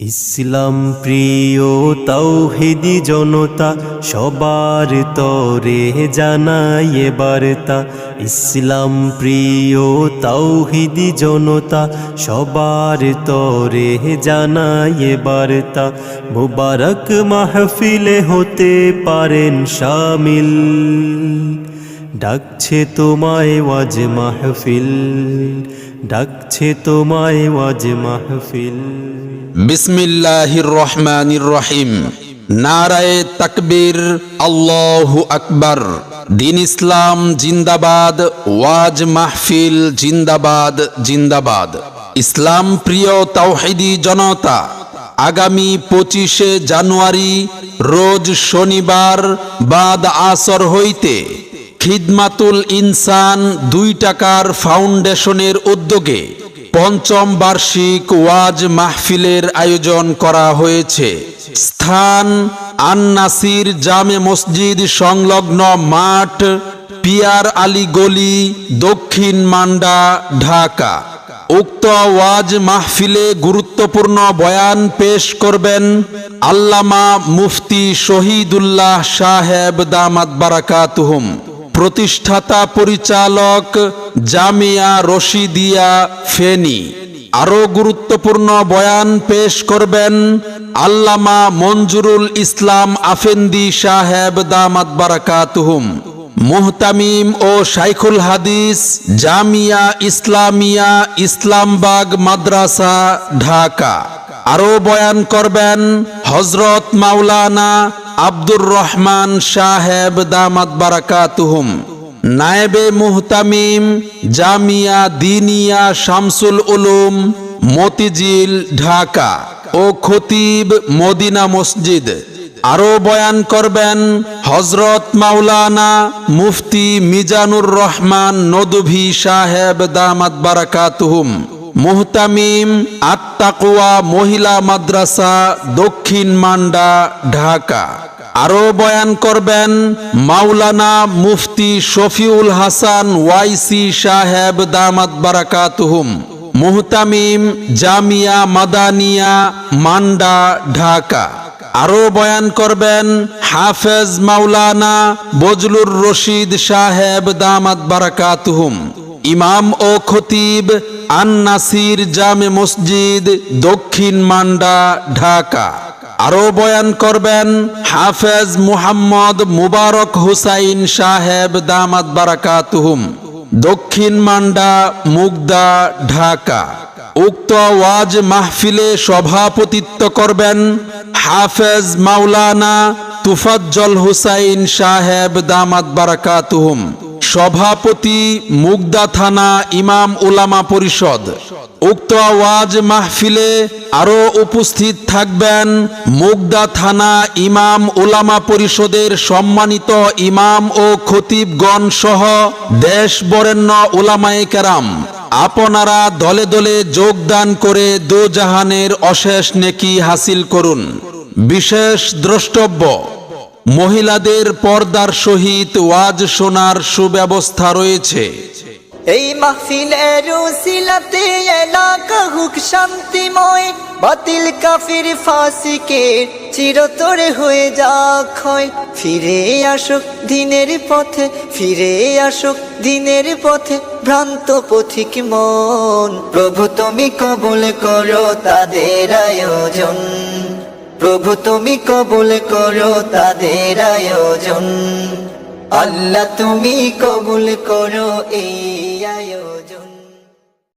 ইসলাম প্রিয় তৌহিদি জনতা, সবার তরে জানাই বার্তা। ইসলাম প্রিয় তৌহিদি জনতা, সবার তরে জানাই বার্তা। মুবারক মাহফিলে হতে পারেন শামিল। ডাকছে তোমায় ওয়াজ মাহফিল, ডাকছে তোমায় ওয়াজ মাহফিল। বিসমিল্লাহির রহমানির রহিম। নারায়ে তাকবীর, আল্লাহু আকবার। দিন ইসলাম জিন্দাবাদ, ওয়াজ মাহফিল জিন্দাবাদ জিন্দাবাদ। ইসলাম প্রিয় তাওহিদি জনতা, আগামী পঁচিশে জানুয়ারি, রোজ শনিবার, বাদ আসর হইতে খিদমাতুল ইনসান দুই টাকার ফাউন্ডেশনের উদ্যোগে পঞ্চম বার্ষিক ওয়াজ মাহফিলের আয়োজন করা হয়েছে। স্থান আন্নাসির জামে মসজিদ সংলগ্ন মাঠ পিয়ার আলী গলি, দক্ষিণ মান্ডা, ঢাকা। উক্ত ওয়াজ মাহফিলে গুরুত্বপূর্ণ বয়ান পেশ করবেন আল্লামা মুফতি শহীদুল্লাহ সাহেব দামাত বারাকাতুহুম। প্রতিষ্ঠাতা পরিচালক জামিয়া রশিদিয়া ফেনী। আরও গুরুত্বপূর্ণ বয়ান পেশ করবেন আল্লামা মঞ্জুরুল ইসলাম আফেন্দি সাহেব দামাত বারাকাতুহুম। মুহতামিম ও শাইখুল হাদিস জামিয়া ইসলামিয়া ইসলামবাগ মাদ্রাসা, ঢাকা। আরও বয়ান করবেন হজরত মাওলানা আব্দুর রহমান সাহেব দামাত বারাকাতুহুম। নায়েবে মুহতামিম জামিয়া দিনিয়া শামসুল উলুম মতিঝিল, ঢাকা। ও খতিব মদিনা মসজিদ। আরও বয়ান করবেন হজরত মাওলানা মুফতি মিজানুর রহমান নদভি সাহেব দামাত বারাকাতুহুম। মুহতামিম আত্মাকুয়া মহিলা মাদ্রাসা, দক্ষিণ মান্ডা, ঢাকা। আরও বয়ান করবেন মাওলানা মুফতি শফিউল হাসান ওয়াইসি সাহেব দামাত বারাকাতুহুম। মুহতামিম, জামিয়া মাদানিয়া, মান্ডা, ঢাকা। আরও বয়ান করবেন হাফেজ মাওলানা বজলুর রশিদ সাহেব দামাত বারাকাতুহুম। ইমাম ও খতিব আন নাসির জামে মসজিদ দক্ষিণ মান্ডা, ঢাকা। আরও বয়ান করবেন হাফেজ মুহাম্মদ মুবারক হুসাইন সাহেব দামাত বারাকাতুহুম। দক্ষিণ মান্ডা, মুগদা, ঢাকা। উক্ত ওয়াজ মাহফিলে সভাপতিত্ব করবেন হাফেজ মাওলানা তুফাজ্জল হুসাইন সাহেব দামাত বারাকাতুহুম। সভাপতি মুগদা থানা ইমাম উলামা পরিষদ। উক্ত ওয়াজ মাহফিলে আরও উপস্থিত থাকবেন মুগদা থানা ইমাম উলামা পরিষদের সম্মানিত ইমাম ও খতিবগণ সহ দেশ বরেণ্য উলামায়ে কেরাম। আপনারা দলে দলে যোগদান করে দোজাহানের অশেষ নেকি হাসিল করুন। বিশেষ দ্রষ্টব্য মহিলাদের পর্দার সহিত ওয়াজ শোনার সুব্যবস্থা রয়েছে। এই মাহফিলের উসিলাতে এলাকা হুক শান্তিময়, বাতিল কাফির ফাসিকের চিরতরে হয়ে যা ক্ষয় ফিরে আসুক দিনের পথে, ফিরে আসুক দিনের পথে, ভ্রান্ত পথিক মন। প্রভু তুমি কবুল করো তাদের আয়োজন। প্রভু তুমি কবুল করো তাদের আয়োজন। আল্লাহ তুমি কবুল করো এই আয়োজন।